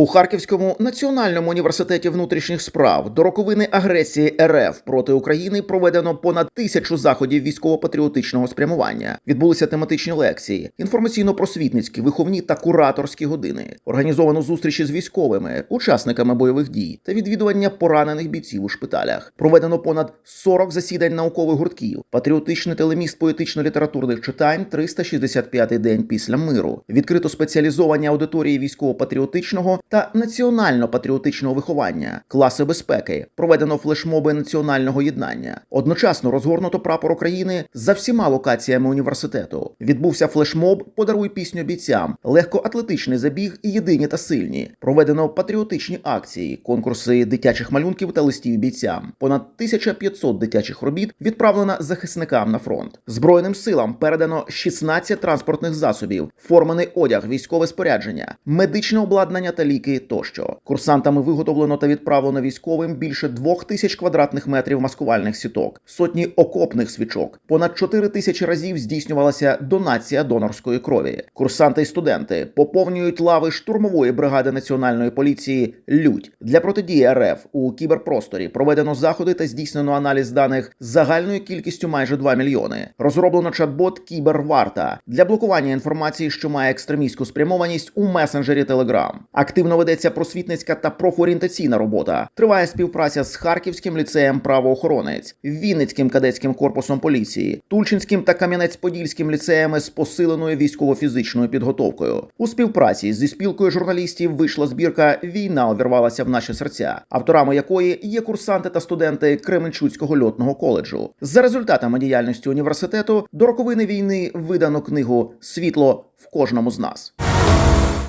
У Харківському національному університеті внутрішніх справ до роковини агресії РФ проти України проведено понад тисячу заходів військово-патріотичного спрямування. Відбулися тематичні лекції, інформаційно-просвітницькі, виховні та кураторські години. Організовано зустрічі з військовими, учасниками бойових дій та відвідування поранених бійців у шпиталях. Проведено понад 40 засідань наукових гуртків, патріотичний телеміст поетично-літературних читань 365-й день після миру. Відкрито спеціалізовані аудиторії військово-патріотичного та національно-патріотичного виховання, класи безпеки, проведено флешмоби національного єднання. Одночасно розгорнуто прапор України за всіма локаціями університету. Відбувся флешмоб Подаруй пісню бійцям, легкоатлетичний забіг і єдині та сильні. Проведено патріотичні акції, конкурси дитячих малюнків та листів бійцям. Понад 1500 дитячих робіт відправлено захисникам на фронт. Збройним силам передано 16 транспортних засобів, формений одяг, військове спорядження, медичне обладнання та ліки тощо. Курсантами виготовлено та відправлено військовим більше двох тисяч квадратних метрів маскувальних сіток, сотні окопних свічок. Понад 4 тисячі разів здійснювалася донація донорської крові. Курсанти й студенти поповнюють лави штурмової бригади національної поліції Людь для протидії РФ у кіберпросторі. Проведено заходи та здійснено аналіз даних загальною кількістю майже 2 мільйони. Розроблено чат-бот Кіберварта для блокування інформації, що має екстремістську спрямованість у месенджері Telegram. Активно ведеться просвітницька та профорієнтаційна робота. Триває співпраця з Харківським ліцеєм правоохоронець, Вінницьким кадетським корпусом поліції, Тульчинським та Кам'янець-Подільським ліцеями з посиленою військово-фізичною підготовкою. У співпраці зі спілкою журналістів вийшла збірка Війна увірвалася в наші серця, авторами якої є курсанти та студенти Кременчуцького льотного коледжу. За результатами діяльності університету до роковини війни видано книгу Світло в кожному з нас.